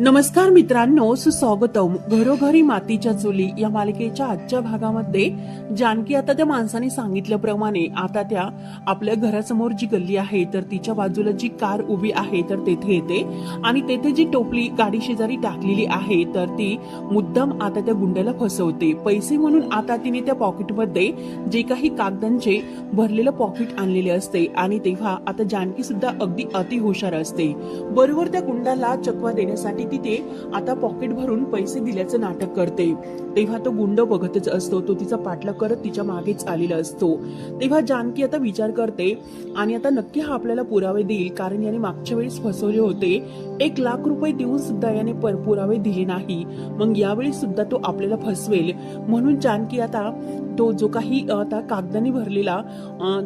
नमस्कार मित्रांनो सुस्वागतम. घरोघरी मातीच्या चुली या मालिकेच्या आजच्या भागामध्ये जानकी आता त्या माणसाने सांगितल्याप्रमाणे आता त्या आपल्या घरासमोर जी गल्ली आहे तर तिच्या बाजूला जी कार उभी आहे तर तेथे येते. आणि तेथे जी टोपली गाडी शेजारी टाकलेली आहे तर ती मुद्दाम आता त्या गुंड्याला फसवते. पैसे म्हणून आता तिने त्या पॉकेटमध्ये जे काही कागदांचे भरलेलं पॉकेट आणलेले असते. आणि तेव्हा आता जानकी सुद्धा अगदी अति हुशार असते. बरोबर त्या गुंडाला चकवा देण्यासाठी तिथे आता पॉकेट भरून पैसे दिल्याचं नाटक करते. तेव्हा तो गुंड बघतच असतो. तो तिचा पाठलाग करत तिच्या मागेच आलेला असतो. तेव्हा जानकी आता विचार करते आणि आता नक्की हा आपल्याला पुरावे देईल कारण याने मागच्या वेळेस फसवले होते. एक लाख रुपये देऊन सुद्धा याने पर- पुरावे दिले नाही. मग यावेळी सुद्धा तो आपल्याला फसवेल. म्हणून जानकी आता तो जो काही अ, आता कागदाने भरलेला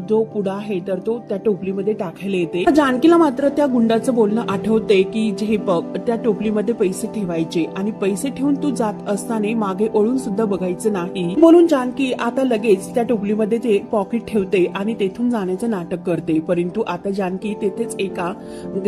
जो पुडा आहे तर तो त्या टोपलीमध्ये टाकायला येते. जानकीला मात्र त्या गुंडाचं बोलणं आठवते की जे हे बघ त्या टोपलीमध्ये पैसे ठेवायचे आणि पैसे ठेवून तू जात असताना मागे ओळून सुद्धा बघायचं नाही. बोलून जानकी आता लगेच त्या टोपलीमध्ये ते पॉकेट ठेवते आणि तेथून जाण्याचं नाटक करते. परंतु आता जानकी तेथेच एका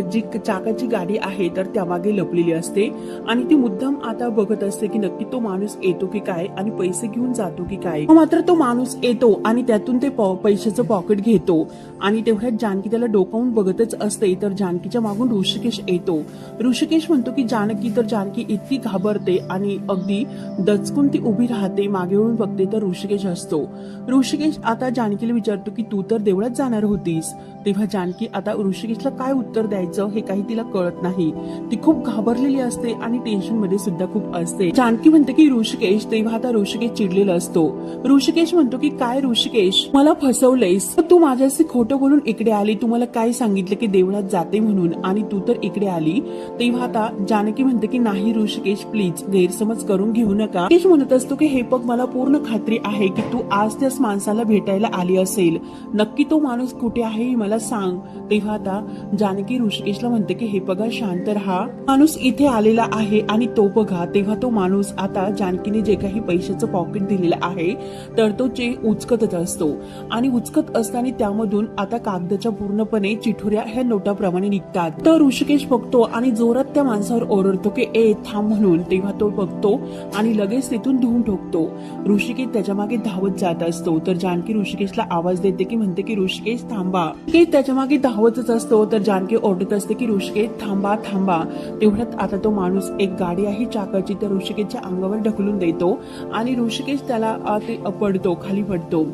जी चाकाची गाडी आहे तर त्यामागे लपलेली असते आणि ती मुद्दाम आता बघत असते की नक्की तो माणूस येतो की काय आणि पैसे घेऊन जातो की काय. मात्र तो माणूस येतो आणि त्यातून ते पॉ- पैशाचं पॉकेट घेतो. आणि तेवढ्यात जानकी त्याला डोकावून बघतच असते तर जानकीच्या मागून ऋषिकेश येतो. ऋषिकेश म्हणतो की जानकी तर जानकी इतकी घाबरते आणि अगदी दचकून ती उभी राहते मागे वळून बघते तर ऋषिकेश असतो. ऋषिकेश आता जानकीला विचारतो की तू तर देवळात जाणार होतीस. तेव्हा जानकी आता ऋषिकेशला काय उत्तर द्यायचं हे काही तिला कळत नाही. ती खूप घाबरलेली असते आणि टेन्शनमध्ये सुद्धा खूप असते. जानकी म्हणते की ऋषिकेश तेव्हा आता ऋषिकेश चिडलेला असतो. ऋषिकेश म्हणतो की काय ऋषिकेश? मला फसवलंयस. तू माझ्याशी खोटं बोलून इकडे आली. तू मला काय सांगितलं की देवळात जाते म्हणून? आणि तू तर इकडे आली. तेव्हा आता जानकी म्हणते की नाही ऋषिकेश प्लीज गैरसमज करून घेऊ नका. ऋषिकेश म्हणत असतो की हे बघ मला पूर्ण खात्री आहे की तू आज त्याच माणसाला भेटायला आली असेल. नक्की तो माणूस कुठे आहे मला मला सांग. तेव्हा आता जानकी ऋषिकेशला म्हणते की हे बघा शांत राहा. माणूस इथे आलेला आहे आणि तो बघा. तेव्हा तो माणूस आता जानकीने जे काही पैशाचं पॉकेट दिलेलं आहे तर तो चे उचकतच असतो. आणि उचकत असताना त्यामधून आता कागदाच्या पूर्णपणे चिठुऱ्या ह्या नोटाप्रमाणे निघतात. तर ऋषिकेश बघतो आणि जोरात त्या माणसावर ओरडतो की ए थांब म्हणून. तेव्हा तो बघतो आणि लगेच तिथून धुवून ठोकतो. ऋषिकेश त्याच्यामागे धावत जात असतो. तर जानकी ऋषिकेशला आवाज देते की म्हणते की ऋषिकेश थांबा. की त्याच्यामागे धावतच असतो. तर जानकी ओरडत असते की ऋषिकेश थांबा थांबा. तेवढ्यात आता तो माणूस एक गाडी आहे चाकाची. त्या ऋषिकेशच्या अंगावर ढकलून देतो आणि ऋषिकेश त्याला ते पडतो खाली पडतो.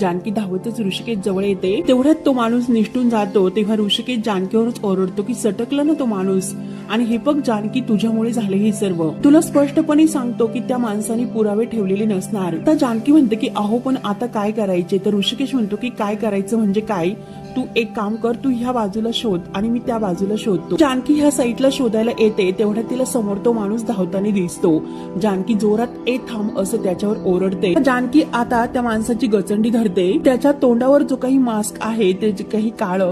जानकी धावतच ऋषिकेश जवळ येते. तेवढ्यात तो माणूस निष्ठून जातो. तेव्हा ऋषिकेश जानकीवरच ओरडतो की सटकला ना तो माणूस. आणि हे बघ जानकी तुझ्यामुळे झाले हे सर्व. तुला स्पष्टपणे सांगतो की त्या माणसाने पुरावे ठेवलेले नसणार. तर जानकी म्हणते की अहो पण आता काय करायचे? तर ऋषिकेश म्हणतो की काय करायचं म्हणजे काय? तू एक काम कर तू ह्या बाजूला शोध आणि मी त्या बाजूला शोधतो. जानकी ह्या साईडला शोधायला येते तेवढ्या तिला समोर तो माणूस धावताना दिसतो. जानकी जोरात ए थांब असं त्याच्यावर ओरडते. जानकी आता त्या माणसाची गचंडी धरते. त्याच्या तोंडावर जो काही मास्क आहे ते जे काही काळ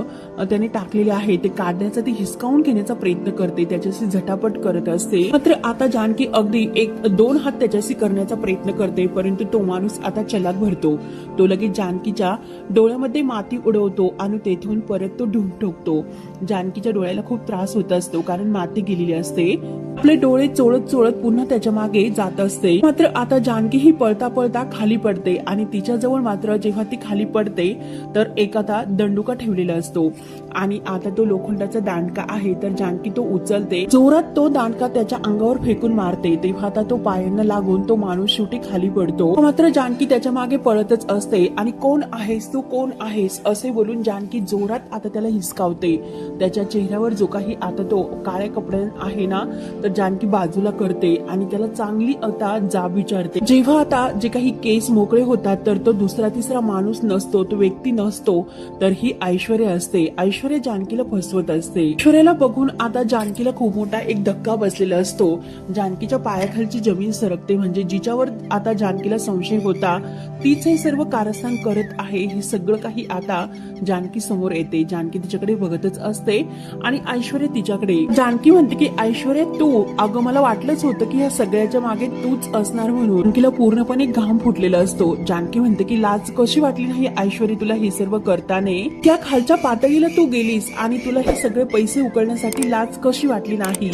त्याने टाकलेले आहे ते काढण्याचा ती हिसकावून घेण्याचा प्रयत्न करते त्याच्याशी झटापट करत असते. मात्र आता जानकी अगदी एक दोन हात त्याच्याशी करण्याचा प्रयत्न करते परंतु तो माणूस आता चलात भरतो. तो लगेच जानकीच्या डोळ्यामध्ये माती उडवतो आणि तेथून परत तो ढुंग ठोकतो. जानकीच्या डोळ्याला खूप त्रास होत असतो कारण माती गेलेली असते. आपले डोळे चोळत चोळत पुन्हा त्याच्यामागे जात असते. मात्र आता जानकी ही पळता पळता खाली पडते आणि तिच्या जवळ मात्र जेव्हा ती खाली पडते तर एक आता दंडुका ठेवलेला असतो. आणि आता तो लोखंडाचा दांडका आहे तर जानकी तो उचलते. जोरात तो दांडका त्याच्या अंगावर फेकून मारते. तेव्हा आता तो पायांना लागून तो माणूस शेवटी खाली पडतो. मात्र जानकी त्याच्यामागे पळतच असते. आणि कोण आहेस तू? कोण आहेस? असे बोलून जानकी जोरात आता त्याला हिसकावते. त्याच्या चेहऱ्यावर जो काही आता तो काळ्या कपड्या आहे ना तर जानकी बाजूला करते आणि त्याला चांगली आता जाब विचारते. जेव्हा आता जे काही केस मोकळे होतात तर तो दुसरा तिसरा माणूस नसतो तो व्यक्ती नसतो तर ही ऐश्वर्या असते. ऐश्वर्या जानकीला फसवत असते. ऐश्वर्याला बघून आता जानकीला खूप मोठा एक धक्का बसलेला असतो. जानकीच्या पायाखालची जमीन सरकते म्हणजे जिच्यावर आता जानकीला संशय होता तीच हे सर्व कारस्थान करत आहे हे सगळं काही आता जानकी समोर येते. जानकी तिच्याकडे बघतच असते आणि ऐश्वर्या तिच्याकडे जानकी म्हणते की ऐश्वर्या तू अगं मला वाटलंच होतं की या सगळ्याच्या मागे तूच असणार म्हणून. जानकीला पूर्णपणे घाम फुटलेला असतो. जानकी म्हणते की लाज कशी वाटली नाही ऐश्वर्या तुला हे सर्व करताना? त्या खालच्या पातळीला तू गेलीस आणि तुला हे सगळे पैसे उकळण्यासाठी लाज कशी वाटली नाही?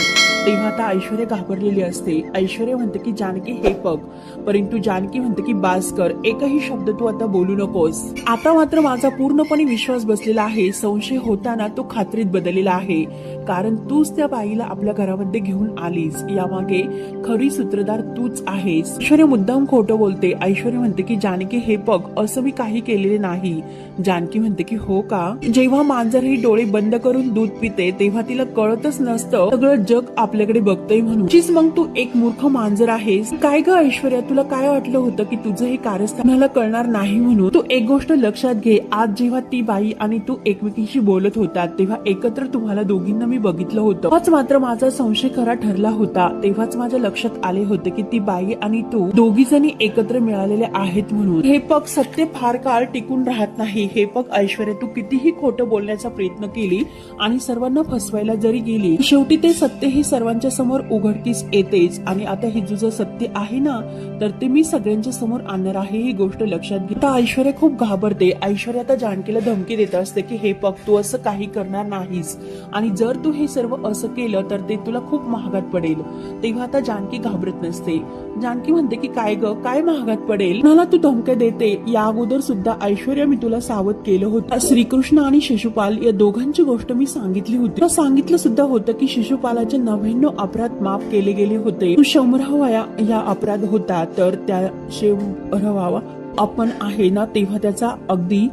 तेव्हा आता ऐश्वर्या घाबरलेली असते. ऐश्वर्या म्हणते की जानकी हे बघ. परंतु जानकी म्हणते की बास कर एकही शब्द तू आता बोलू नकोस. आता मात्र माझा पूर्णपणे विश्वास बसलेला आहे. संशय होताना तो खात्रीत बदललेला आहे. कारण तूच त्या बाईला आपल्या घरामध्ये घेऊन आलीस. यामागे खरी सूत्रधार तूच आहेस. ऐश्वर्या मुद्दाम खोटं बोलते. ऐश्वर्या म्हणते की जानकी हे बघ असं मी काही केलेले नाही. जानकी म्हणते की हो का? जेव्हा मांजर ही डोळे बंद करून दूध पिते तेव्हा तिला कळतच नसतं. सगळं जग आपल्याकडे बघतोय म्हणून. चीच मग तू एक मूर्ख मांजर आहेस. काय ग ऐश्वर्या तुला काय वाटलं होतं की तुझं हे कारस्थान मला कळणार नाही म्हणून? तू एक गोष्ट लक्षात घे. आज जेव्हा ती बाई आणि तू एकमेकीशी बोलत होता तेव्हा एकत्र तुम्हाला दोघींना मी बघितलं होतं. हाच मात्र माझा संशय खरा ठरला होता. तेव्हाच माझ्या लक्षात आले होते की ती बाई आणि तू दोघी जणी एकत्र मिळालेले आहेत म्हणून. हे पग सत्य फार काळ टिकून राहत नाही. हे पग ऐश्वर्या तू कितीही खोटं बोलण्याचा प्रयत्न केली आणि सर्वांना फसवायला जरी गेली शेवटी ते सत्य हे सर्वांच्या समोर उघडकीस येतेच आणि आता हे जुजं सत्य आहे ना तर ते मी सगळ्यांच्या समोर आणणार आहे ही गोष्ट लक्षात घे. आता ऐश्वर्या खूप घाबरते. ऐश्वर्या आता जानकीला धमकी देत असते की हे पग तू असं काही करणार नाहीस. आणि जर तू हे सर्व असं केलं तर ते तुला खूप महागात पडेल. तेव्हा आता जानकी घाबरत नसते. जानकी म्हणते की काय ग काय महागात पडेल? मला तू धमक्या देते? या अगोदर सुद्धा ऐश्वर्या मी तुला सावध केलं होतं. श्रीकृष्ण आणि शिशुपाल या दोघांची गोष्ट मी सांगितली होती. सांगितलं सुद्धा होतं की शिशुपालाचे नव्याण्णव अपराध माफ केले गेले होते. तू शंभरावा या अपराध होता तर त्या शंभरावा आपण आहे ना? तेव्हा त्याचा अगदी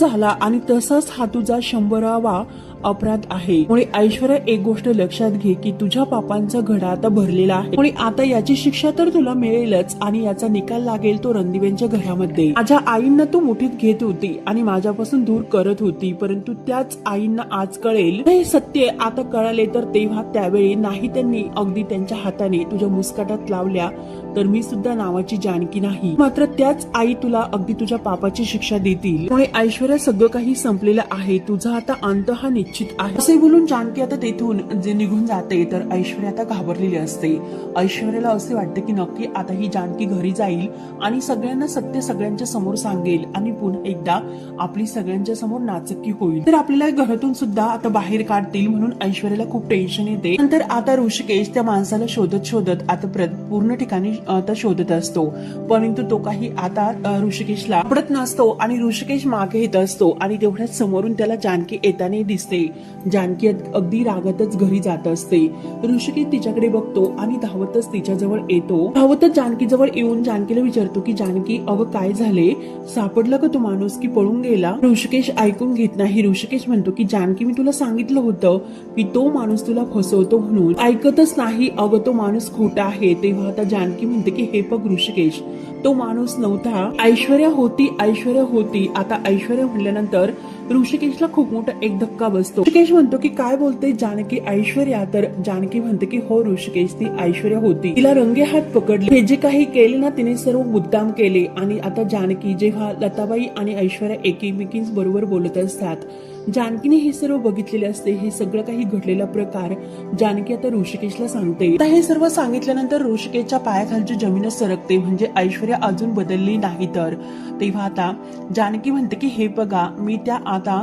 झाला आणि तसाच हा तुझा शंभरावा अपराध आहे. मुळे ऐश्वर्या एक गोष्ट लक्षात घे की तुझ्या पापांचा घडा आता भरलेला आहे. आणि आता याची शिक्षा तर तुला मिळेलच आणि याचा निकाल लागेल तो रणदिव्यांच्या घरामध्ये. माझ्या आईंना तू मुठीत घेत होती आणि माझ्यापासून दूर करत होती परंतु त्याच आईंना आज कळेल. हे सत्य आता कळाले तर तेव्हा त्यावेळी नाही त्यांनी अगदी त्यांच्या हाताने तुझ्या मुस्काटात लावल्या तर मी सुद्धा नावाची जानकी नाही. मात्र त्याच आई तुला अगदी तुझ्या पापाची शिक्षा देतील. त्यामुळे ऐश्वर्या सगळं काही संपलेलं आहे. तुझा आता अंत हा निश्चित आहे. असे बोलून जानकी आता तेथून जे निघून जाते तर ऐश्वर्या आता घाबरलेली असते. ऐश्वर्याला असे वाटते की नक्की आता ही जानकी घरी जाईल आणि सगळ्यांना सत्य सगळ्यांच्या समोर सांगेल आणि पुन्हा एकदा आपली सगळ्यांच्या समोर नाचक्की होईल. तर आपल्याला घरातून सुद्धा आता बाहेर काढतील म्हणून ऐश्वर्याला खूप टेन्शन येते. नंतर आता ऋषिकेश त्या माणसाला शोधत शोधत आता पूर्ण ठिकाणी आता शोधत असतो. परंतु तो काही आता ऋषिकेशला सापडत नसतो आणि ऋषिकेश मागे येत असतो आणि तेवढ्याच समोरून त्याला जानकी येताना दिसते. जानकी अगदी रागातच घरी जात असते. ऋषिकेश तिच्याकडे बघतो आणि धावतच तिच्याजवळ येतो. धावतच जानकी जवळ येऊन जानकीला विचारतो की जानकी अगं काय झाले? सापडलं का तू माणूस की पळून गेला? ऋषिकेश ऐकून घेत नाही. ऋषिकेश म्हणतो की जानकी मी तुला सांगितलं होतं की तो माणूस तुला फसवतो म्हणून. ऐकतच नाही. अगं तो माणूस खोटा आहे. तेव्हा आता जानकी म्हणते की हे बघ ऋषिकेश तो माणूस नव्हता. ऐश्वर्या होती ऐश्वर्या होती. आता ऐश्वर्या म्हणल्यानंतर ऋषिकेशला खूप मोठा एक धक्का बसतो. ऋषिकेश म्हणतो की काय बोलते जानकी ऐश्वर्या? तर जानकी म्हणते की हो ऋषिकेश ती ऐश्वर्या होती. तिला रंगे हात पकडले. हे जे काही केले ना तिने सर्व मुद्दाम केले. आणि आता जानकी जेव्हा लताबाई आणि ऐश्वर्या एकीमेकींच बरोबर बोलत असतात म्हणजे जानकीने हे सर्व बघितलेले असते हे सगळं काही घडलेला प्रकार जानकी आता ऋषिकेशला सांगते. आता हे सर्व सांगितल्यानंतर ऋषिकेशच्या पायाखालची जमीनच सरकते म्हणजे ऐश्वर्या अजून बदलली नाही तर. तेव्हा आता जानकी म्हणते की हे बघा मी त्या आता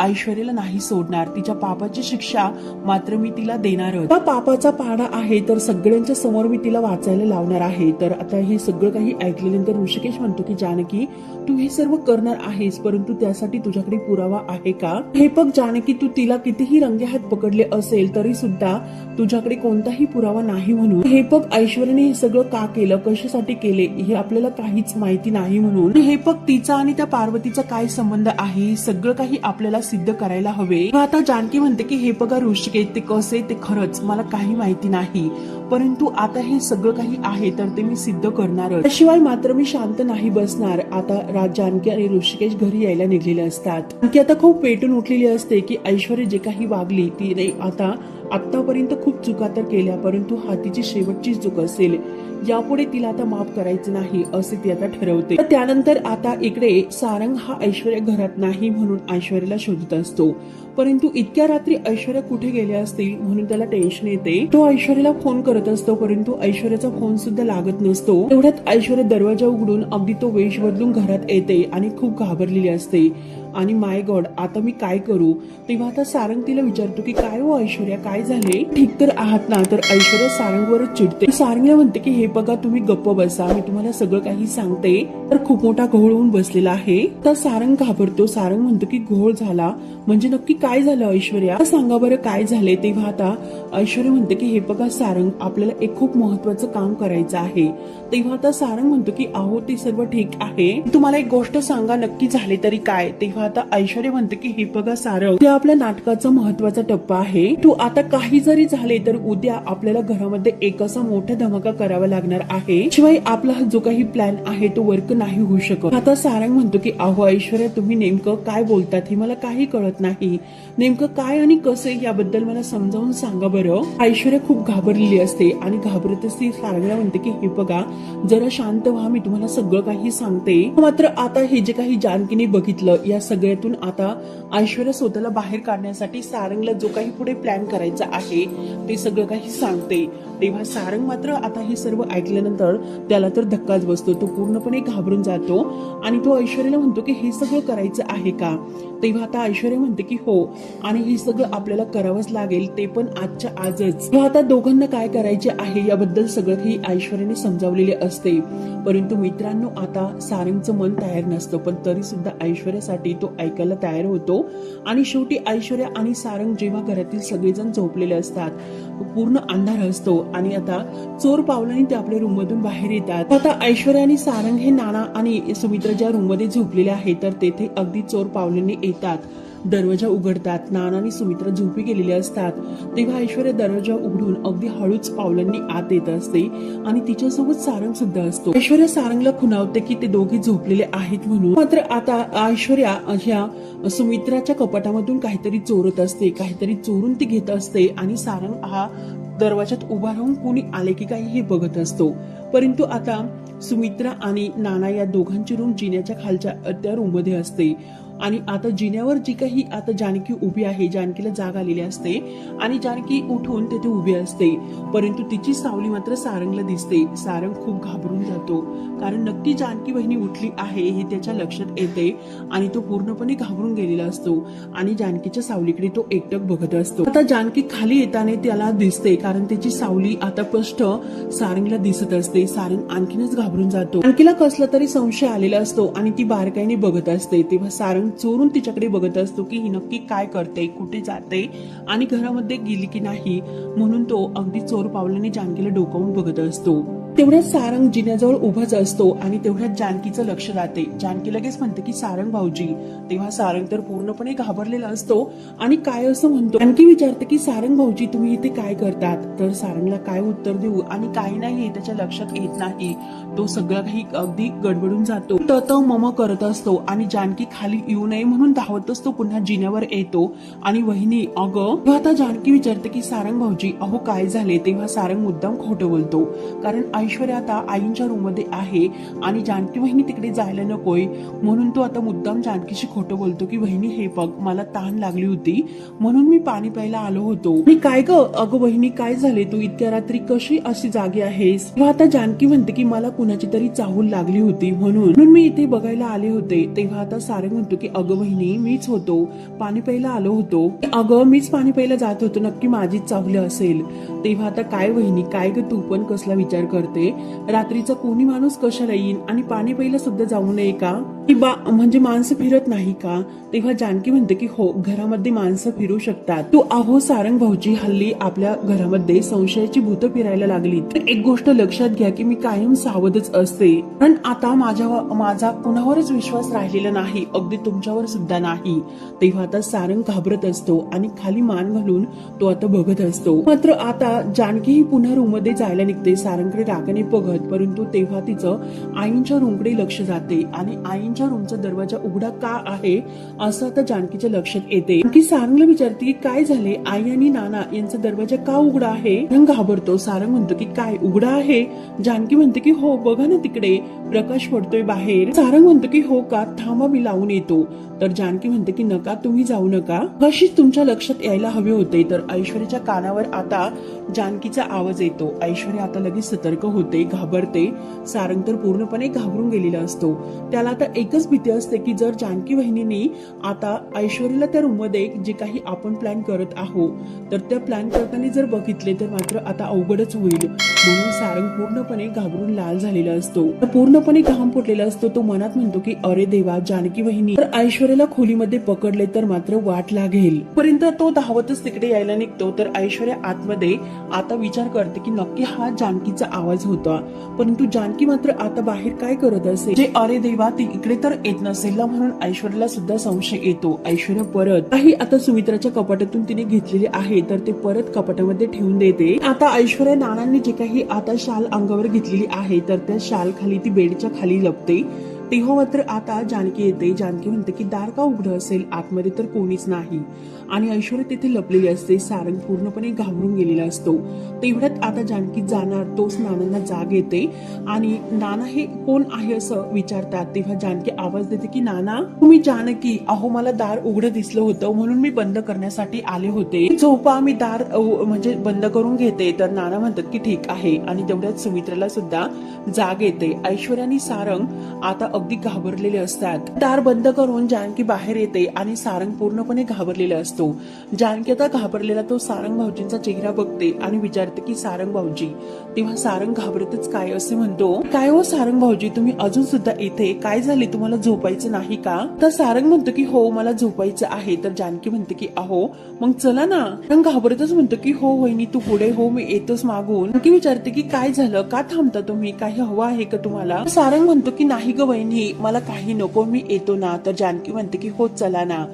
ऐश्वर्याला नाही सोडणार. तिच्या पापाची शिक्षा मात्र मी तिला देणारच. पापाचा पाडा आहे तर सगळ्यांच्या समोर मी तिला वाचायला लावणार आहे. तर आता हे सगळं काही ऐकल्यानंतर ऋषिकेश म्हणतो की जानकी तू हे सर्व करणार आहेस परंतु त्यासाठी तुझ्याकडे पुरावा आहे का? हे बघ जानकी तू तिला कितीही रंगेहात पकडले असेल तरी सुद्धा तुझ्याकडे कोणताही पुरावा नाही म्हणून. हे बघ ऐश्वर्याने हे सगळं का केलं? कशासाठी केले? हे आपल्याला काहीच माहिती नाही म्हणून. हे बघ तिचा आणि त्या पार्वतीचा काय संबंध आहे? सगळं काही आपल्याला सिद्ध करायला हवे. आता जानकी म्हणते की हे बघा ऋषिकेत ते कसे? ते खरंच. मला काही माहिती नाही. परंतु आता हे सगळं काही आहे तर ते मी सिद्ध करणार त्याशिवाय मात्र मी शांत नाही बसणार. आता राज जानकी आणि ऋषिकेश घरी यायला निघलेले असतात. आणखी आता खूप पेटून उठलेली असते की ऐश्वर्या जे काही वागली ती आता आतापर्यंत खूप चुका तर केल्या परंतु हातीची शेवटची चूक असेल. यापुढे तिला आता माफ करायचं नाही असे ती आता ठरवते. त्यानंतर आता इकडे सारंग हा ऐश्वर्या घरात नाही म्हणून ऐश्वर्याला शोधत असतो. परंतु इतक्या रात्री ऐश्वर्या कुठे गेल्या असतील म्हणून त्याला टेन्शन येते. तो ऐश्वर्याला फोन करत असतो परंतु ऐश्वर्याचा फोन सुद्धा लागत नसतो. तेवढ्यात ऐश्वर्या दरवाजा उघडून अगदी तो वेश बदलून घरात येते आणि खूप घाबरलेली असते. आणि माय गॉड आता मी काय करू? तेव्हा आता सारंग तिला विचारतो की काय हो ऐश्वर्या काय झाले? ठीक तर आहात ना तर ऐश्वर्या सारंगवरच चिडते. सारंगला म्हणते की हे बघा तुम्ही गप्प बसा मी तुम्हाला सगळं काही सांगते. तर खूप मोठा घोळ होऊन बसलेला आहे. तर सारंग घाबरतो. सारंग म्हणतो की घोळ झाला. म्हणजे नक्की काय झालं ऐश्वर्या? सांगा बरं काय झाले? तेव्हा आता ऐश्वर्या म्हणते की हे बघा सारंग आपल्याला एक खूप महत्वाचं काम करायचं आहे. तेव्हा आता सारंग म्हणतो की अहो ते सर्व ठीक आहे. तुम्हाला एक गोष्ट सांगा नक्की झाले तरी काय? तेव्हा आता ऐश्वर्या म्हणते की हे बघा सारंग ते आपल्या नाटकाचा महत्त्वाचा टप्पा आहे. तू आता काही जरी झाले तर उद्या आपल्याला घरामध्ये एक असा मोठा धमाका करावा लागणार आहे. शिवाय आपला जो काही प्लॅन आहे तो वर्क नाही होऊ शकत. आता सारंग म्हणतो की अहो ऐश्वर्या तुम्ही नेमकं काय बोलतात हे मला काही कळत नाही. नेमकं काय आणि कसं आहे याबद्दल मला समजावून सांगा बरं. ऐश्वर्या खूप घाबरलेली असते आणि घाबरतच ती सारंगला म्हणते की हे बघा जरा शांत व्हा मी तुम्हाला सगळं काही सांगते. मात्र आता हे जे काही जानकीने बघितलं या सगळ्यातून आता ऐश्वर्या स्वतःला बाहेर काढण्यासाठी सारंगला जो काही पुढे प्लॅन करायचा आहे ते सगळं काही सांगते. तेव्हा सारंग मात्र आता हे सर्व ऐकल्यानंतर त्याला तर धक्काच बसतो. तो पूर्णपणे घाबरून जातो आणि तो ऐश्वर्याला म्हणतो की हे सगळं करायचं आहे का? तेव्हा आता ऐश्वर्या म्हणते की हो आणि हे सगळं आपल्याला करावंच लागेल ते पण आजच्या आजच. तेव्हा आता दोघांना काय करायचे आहे याबद्दल सगळं काही ऐश्वर्याने समजावलेले असते. परंतु मित्रांनो आता सारंगचं मन तयार नसतं पण तरी सुद्धा ऐश्वर्यासाठी तो ऐकायला तयार होतो. आणि शेवटी ऐश्वर्या आणि सारंग जेव्हा घरातील सगळेजण झोपलेले असतात पूर्ण अंधार असतो आणि आता चोर पावलांनी ते आपल्या रूम मधून बाहेर येतात. आता ऐश्वर्या आणि सारंग हे नाना आणि सुमित्रा ज्या रूममध्ये झोपलेले आहेत तर तेथे अगदी चोर पावलांनी येतात. दरवाजा उघडतात नाना आणि सुमित्रा झोपी गेलेले असतात. तेव्हा ऐश्वर्या दरवाजा उघडून अगदी हळूच पावलांनी आत येत असते आणि तिच्यासोबत सारंग सुद्धा असतो. ऐश्वर्या सारंगला खुनावते की ते दोघे झोपलेले आहेत म्हणून. मात्र आता ऐश्वर्या ह्या सुमित्राच्या कपाटामधून काहीतरी चोरत असते काहीतरी चोरून ती घेत असते आणि सारंग हा दरवाजात उभा राहून कुणी आले की काही हे बघत असतो. परंतु आता सुमित्रा आणि नाना या दोघांची रूम जिन्याच्या खालच्या त्या रूममध्ये असते. आणि आता जिन्यावर जी काही आता जानकी उभी आहे जानकीला जाग आलेली असते आणि जानकी उठून तेथे उभी असते. परंतु तिची सावली मात्र सारंगला दिसते. सारंग खूप घाबरून जातो. कारण नक्की जानकी बहिणी उठली आहे हे त्याच्या लक्षात येते आणि तो पूर्णपणे घाबरून गेलेला असतो आणि जानकीच्या सावलीकडे तो एकटक बघत असतो. आता जानकी खाली येताना त्याला दिसते कारण त्याची सावली आता स्पष्ट सारंगला दिसत असते. सारंग आणखीनच घाबरून जातो. आणखीला कसला तरी संशय आलेला असतो आणि ती बारकाईने बघत असते. तेव्हा सारंग चोरून तिच्याकडे बघत असतो की ही नक्की काय करते कुठे जाते आणि घरामध्ये गेली की नाही म्हणून तो अगदी चोर पावलाने जानकीला डोकावून बघत असतो. तेवढ्यात सारंग जिन्याजवळ उभाच असतो आणि तेवढ्यात जानकीचं लक्ष राहते जानकी लगेच म्हणते की सारंग भाऊजी. तेव्हा सारंग तर पूर्णपणे घाबरलेला असतो आणि काय असं म्हणतो? जानकी विचारते की सारंग भाऊजी तुम्ही इथे काय करतात? तर सारंगला काय उत्तर देऊ? आणि काय नाही त्याच्या लक्षात येत नाही. तो सगळं काही अगदी गडबडून जातो. तत मम करत असतो आणि जानकी खाली येऊ नये म्हणून धावत असतो पुन्हा जिन्यावर येतो. आणि वहिनी अगं. आता जानकी विचारते की सारंग भाऊजी अहो काय झाले? तेव्हा सारंग मुद्दाम खोटं बोलतो. कारण ऐश्वर्या आता आईंच्या रूममध्ये आहे आणि जानकी वहिनी तिकडे जायला नकोय. म्हणून तो आता मुद्दाम जानकीशी खोटं बोलतो की वहिनी हे बघ मला तहान लागली होती. म्हणून मी पाणी प्यायला आलो होतो. मी काय ग? अगं वहिनी काय झाले? तू इतक्या रात्री कशी अशी जागी आहेस? तेव्हा आता जानकी म्हणते की मला कुणाची तरी चाहूल लागली होती म्हणून. म्हणून मी इथे बघायला आले होते. तेव्हा आता सारे म्हणतो की अगं वहिनी मीच होतो. पाणी प्यायला आलो होतो. अगं मीच पाणी प्यायला जात होतो. नक्की माझीच चावलं असेल. तेव्हा आता काय वहिनी? काय ग? तू पण कसला विचार करते? रात्रीचा कोणी माणूस कशाला येईल आणि पाणी प्यायला सुद्धा जाऊ नये का? की बा म्हणजे माणसं फिरत नाही का? तेव्हा जानकी म्हणते की हो घरामध्ये माणसं फिरू शकतात. तू अहो सारंग भाऊजी हल्ली आपल्या घरामध्ये संशयाची भूत फिरायला लागली. तर एक गोष्ट लक्षात घ्या की मी कायम सावधच असते. पण आता माझ्या माझा कुणावरच विश्वास राहिलेला नाही. अगदी तुमच्यावर सुद्धा नाही. तेव्हा आता सारंग घाबरत असतो आणि खाली मान घालून तो आता बघत असतो. मात्र आता जानकी ही पुन्हा रूममध्ये जायला निघते. सारंगकडे राग बारकाने बघत परंतु तेव्हा तिचं आईंच्या रूमकडे लक्ष जाते. आणि आईंच्या रूमचा दरवाजा उघडा का आहे असं आता जानकीच्या लक्षात येते. की सारंगला विचारते की काय झाले? आई आणि नाना यांचा दरवाजा का उघडा आहे? घाबरतो. सारंग म्हणतो की काय उघडा आहे? जानकी म्हणते की हो बघा ना तिकडे. प्रकाश पडतोय बाहेर. सारंग म्हणतो की हो का? थांबा मी लावून येतो. तर जानकी म्हणते की नका तुम्ही जाऊ नका. कशीच तुमच्या लक्षात यायला हवे होते. तर ऐश्वर्याच्या कानावर आता जानकीचा आवाज येतो. ऐश्वर्या आता लगेच सतर्क होते घाबरते. सारंग तर पूर्णपणे घाबरून गेलेला असतो. त्याला आता एकच भीती असते की जर जानकी वहिनीने आता ऐश्वर्याला त्या रूममध्ये जे काही आपण प्लॅन करत आहोत तर त्या प्लॅन करताना जर बघितले तर मात्र आता अवघडच होईल. म्हणून सारंग पूर्णपणे घाबरून लाल झालेला असतो. तर पूर्णपणे घाम फुटलेला असतो. तो मनात म्हणतो की अरे देवा जानकी वहिनी. तर ऐश्वर्याला खोलीमध्ये पकडले तर मात्र वाट लागेल. पर्यंत तो धावतच तिकडे यायला निघतो. तर ऐश्वर्या आतमध्ये आता विचार करते की नक्की हा जानकीचा आवाज आवाज होता. परंतु जानकी मात्र आता बाहेर काय करत असे? जे अरे देवा ती इकडे तर येत नसेल म्हणून ऐश्वर्याला सुद्धा संशय येतो. ऐश्वर्या परत काही आता सुमित्राच्या कपाटातून तिने घेतलेले आहे तर ते परत कपाटामध्ये ठेवून देते. आता ऐश्वर्या नानांनी जे काही आता शाल अंगावर घेतलेली आहे तर त्या शाल खाली ती बेडच्या खाली लपते. तेव्हा मात्र आता जानकी येते. जानकी म्हणते की दार का उघडं असेल? आतमध्ये तर कोणीच नाही. आणि ऐश्वर्या तिथे लपलेली असते. सारंग पूर्णपणे घाबरून गेलेला असतो. तेवढ्यात आता जानकी जाणार तोच नानांना जाग येते. आणि नाना हे कोण आहे असं विचारतात. तेव्हा जानकी आवाज देते की नाना तुम्ही जानकी अहो मला दार उघडं दिसलं होतं. म्हणून मी बंद करण्यासाठी आले होते. झोपा मी दार म्हणजे बंद करून घेते. तर नाना म्हणतात की ठीक आहे. आणि तेवढ्यात सुमित्राला सुद्धा जाग येते. ऐश्वर्या आणि सारंग आता अगदी घाबरलेले असतात. दार बंद करून जानकी बाहेर येते आणि सारंग पूर्णपणे घाबरलेले असतात जानकी आता घाबरलेला तो सारंग भाऊजींचा चेहरा बघते आणि विचारते की सारंग भाऊजी तेव्हा सारंग घाबरतच काय? असे म्हणतो. काय हो सारंग भाऊजी तुम्ही अजून सुद्धा इथे? काय झाले? तुम्हाला झोपायचं नाही का? तर सारंग म्हणतो की हो मला झोपायचं आहे. तर जानकी म्हणते की अहो मग चला ना. घाबरतच म्हणतो की हो वहिनी तू पुढे हो मी येतोच मागून. की विचारते की काय झालं? का थांबता तुम्ही? काही हवं आहे का तुम्हाला? सारंग म्हणतो की नाही ग वहिनी मला काही नको मी येतो ना. तर जानकी म्हणते की हो चला ना.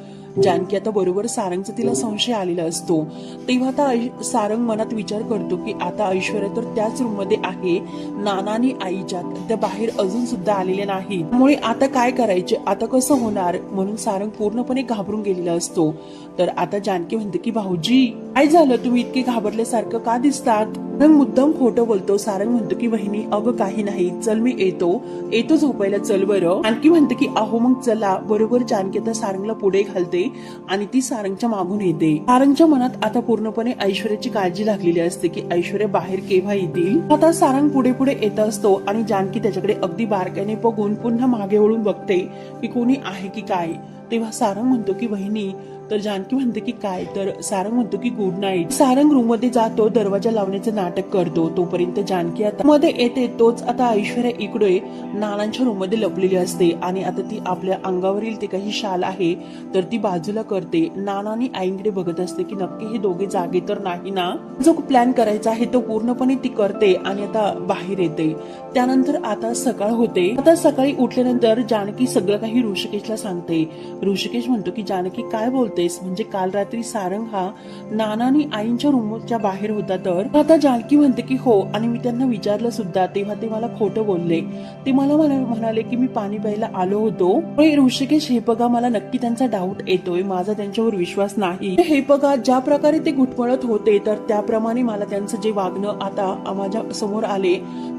जानकी आता बरोबर सारंगचा तिला संशय आलेला असतो. तेव्हा आता सारंग मनात विचार करतो की आता ऐश्वर्या तर त्याच रूममध्ये आहे नाना आणि आईच्या त्या बाहेर अजून सुद्धा आलेल्या नाहीत. त्यामुळे आता काय करायचे? आता कसं होणार? म्हणून सारंग पूर्णपणे घाबरून गेलेला असतो. तर आता जानकी म्हणते की भाऊजी काय झालं? तुम्ही इतके घाबरल्यासारखं का दिसतात? रंग मुद्दाम खोटं बोलतो. सारंग म्हणतो की वहिनी अगं काही नाही. चल मी येतो. येतो झोपायला. चल बरं. आणखी म्हणते की अहो मग चला. बरोबर जानकी आता सारंगला पुढे घालते आणि ती सारंगच्या मागून येते. सारंगच्या मनात आता पूर्णपणे ऐश्वर्याची काळजी लागलेली असते की ऐश्वर्या बाहेर केव्हा येतील? आता सारंग पुढे पुढे येत असतो आणि जानकी त्याच्याकडे अगदी बारकाईने बघून पुन्हा मागे वळून बघते की कोणी आहे की काय? तेव्हा सारंग म्हणतो की वहिनी तर जानकी म्हणते की काय? तर सारंग म्हणतो की गुड नाईट. सारंग रूममध्ये जातो दरवाजा लावण्याचं नाटक करतो. तोपर्यंत जानकी आता मध्ये येते. तोच आता ऐश्वर्या इकडे नानांच्या रूममध्ये लपलेली असते आणि आता ती आपल्या अंगावरील ते काही शाल आहे तर ती बाजूला करते. नाना आणि आईकडे बघत असते की नक्की हे दोघे जागे तर नाही ना? जो प्लॅन करायचा आहे तो पूर्णपणे ती करते आणि आता बाहेर येते. त्यानंतर आता सकाळ होते. आता सकाळी उठल्यानंतर जानकी सगळं काही ऋषिकेशला सांगते. ऋषिकेश म्हणतो की जानकी काय बोलतेस? म्हणजे काल रात्री सारंग हा नाना आणि आईंच्या रूमच्या बाहेर होता तर? आता जानकी म्हणते की हो आणि मी त्यांना विचारलं सुद्धा तेव्हा ते मला खोटं बोलले. ते मला म्हणाले की मी पाणी प्यायला आलो होतो. ऋषिकेश हे बघा मला नक्की त्यांचा डाऊट येतोय. माझा त्यांच्यावर विश्वास नाही. हे बघा ज्या प्रकारे ते घुटमळत होते तर त्याप्रमाणे मला त्यांचं जे वागणं आता माझ्यासमोर आले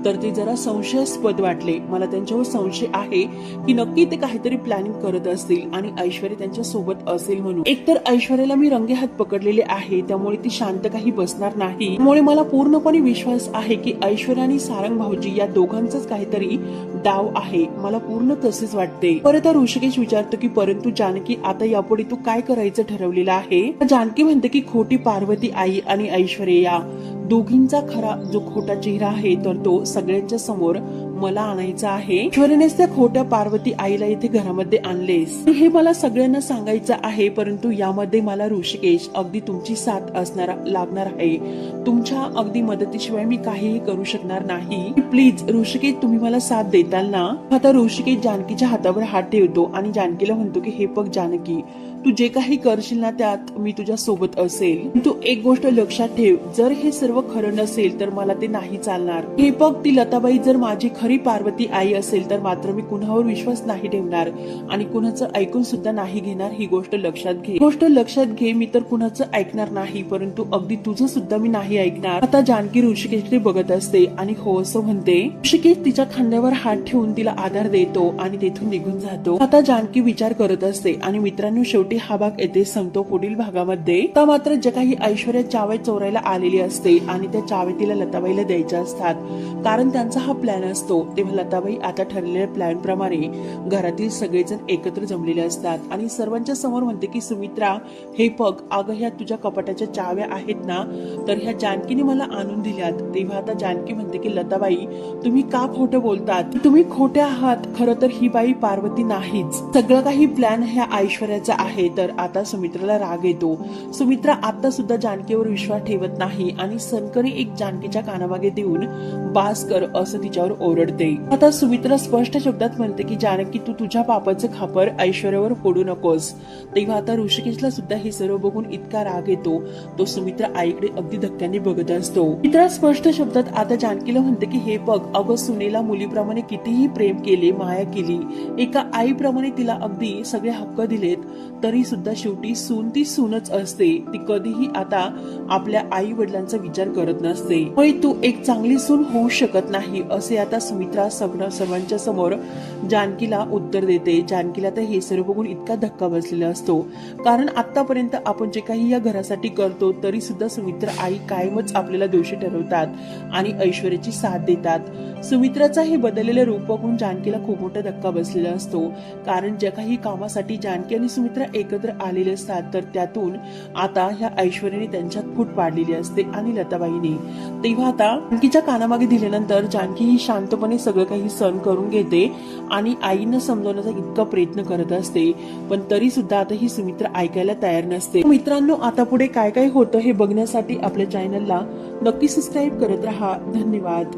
तर ते जरा संशयास्पद वाटले. मला त्यांच्यावर संशय आहे की नक्की ते काहीतरी प्लॅनिंग करत असतील. आणि ऐश्वर्या त्यांच्यासोबत असेल म्हणून. एकतर ऐश्वर्याला मी रंगेहात पकडलेले आहे त्यामुळे ती शांत काही बसणार नाही. त्यामुळे मला पूर्णपणे विश्वास आहे की ऐश्वर्या आणि सारंग भाऊजी या दोघांचाच काहीतरी डाव आहे. मला पूर्ण तसेच वाटते. परत ऋषिकेश विचारतो की परंतु जानकी आता यापुढे तू काय करायचं ठरवलेलं आहे? जानकी म्हणते की खोटी पार्वती आई आणि ऐश्वर्या दोघींचा खरा जो खोटा चेहरा आहे तर तो सगळ्यांच्या समोर मला आणायचं आहे. ईश्वरीनेच त्या खोट्या पार्वती आईला इथे घरामध्ये आणलेस. हे मला सगळ्यांना सांगायचं आहे परंतु यामध्ये मला ऋषिकेश अगदी तुमची साथ असणार लागणार आहे. तुमच्या अगदी मदतीशिवाय मी काहीही करू शकणार नाही. प्लीज ऋषिकेश तुम्ही मला साथ देताल ना? आता ऋषिकेश जानकीच्या हातावर हात ठेवतो आणि जानकीला म्हणतो की हे बघ जानकी तू जे काही करशील ना त्यात मी तुझ्या सोबत असेल. तू एक गोष्ट लक्षात ठेव जर हे सर्व खरं नसेल तर मला ते नाही चालणार. हे बघ ती लताबाई जर माझी खरी पार्वती आई असेल तर मात्र मी कुणावर विश्वास नाही ठेवणार आणि कुणाचं ऐकून सुद्धा नाही घेणार ही गोष्ट लक्षात घे. गोष्ट लक्षात घे मी तर कुणाचं ऐकणार नाही परंतु अगदी तुझं सुद्धा मी नाही ऐकणार. आता जानकी ऋषिकेशकडे बघत असते आणि हो असं म्हणते ऋषिकेश तिच्या खांद्यावर हात ठेवून तिला आधार देतो आणि तेथून निघून जातो. आता जानकी विचार करत असते आणि मित्रांनो शेवटी हा भाग येथे संपतो. पुढील भागामध्ये तर मात्र जे काही ऐश्वर्या चावे चोरायला आलेली असते आणि त्या चावे तिला लताबाईला द्यायच्या असतात. कारण त्यांचा हा प्लॅन असतो. तेव्हा लताबाई आता ठरलेल्या प्लॅन प्रमाणे घरातील सगळेजण एकत्र जमलेले असतात. आणि सर्वांच्या समोर म्हणते की सुमित्रा हे बघ अगं ह्या तुझ्या कपाटाच्या चाव्या आहेत ना? तर ह्या जानकीने मला आणून दिल्यात. तेव्हा आता जानकी म्हणते की लताबाई तुम्ही का खोटं बोलतात? तुम्ही खोटे आहात. खरं तर ही बाई पार्वती नाहीच. सगळं काही प्लॅन ह्या ऐश्वर्याचा आहे. तर आता सुमित्राला राग येतो. सुमित्रा आता सुद्धा जानकीवर विश्वास ठेवत नाही आणि सनकरी एक जानकीच्या कानामागे देऊन बास कर असं तिच्यावर ओरडते. आता सुमित्रा स्पष्ट शब्दात म्हणते की जानकी तू तुझ्या पापाचं खापर ऐश्वर्यावर फोडू नकोस. तेव्हा आता ऋषिकेशला सुद्धा हे सर्व बघून इतका राग येतो. तो सुमित्रा आईकडे अगदी धक्क्याने बघत असतो. मित्रा स्पष्ट शब्दात आता जानकीला म्हणते की हे बघ अगं सुनेला मुलीप्रमाणे कितीही प्रेम केले माया केली. एका आईप्रमाणे तिला अगदी सगळे हक्क दिलेत तर सुद्धा शेवटी सून ती सूनच असते. ती कधीही आता आपल्या आई वडिलांचा विचार करत नसते. होय तू एक चांगली सून होऊ शकत नाही असे आता सुमित्रा सगळं सर्वांच्या समोर जानकीला उत्तर देते. जानकीला तर हे सर्व बघून इतका धक्का बसलेला असतो. कारण आतापर्यंत आपण जे काही या घरासाठी करतो तरी सुद्धा सुमित्रा आई कायमच आपल्याला दोषी ठरवतात आणि ऐश्वर्याची साथ देतात. सुमित्राचा हे बदललेलं रूप बघून जानकीला खूप मोठा धक्का बसलेला असतो. कारण ज्या काही कामासाठी जानकी आणि सुमित्रा एकत्र आलेले असतात तर त्यातून आता ह्या ऐश्वर्याने त्यांच्यात फूट पाडलेली असते आणि लताबाईने. तेव्हा आता जानकीच्या कानामागे दिल्यानंतर जानकी ही शांतपणे सगळं काही सहन करून घेते आणि आईनं समजवण्याचा इतका प्रयत्न करत असते पण तरी सुद्धा आता ही सुमित्रा ऐकायला तयार नसते. मित्रांनो आता पुढे काय काय होतं हे बघण्यासाठी आपल्या चॅनलला नक्की सबस्क्राईब करत राहा. धन्यवाद.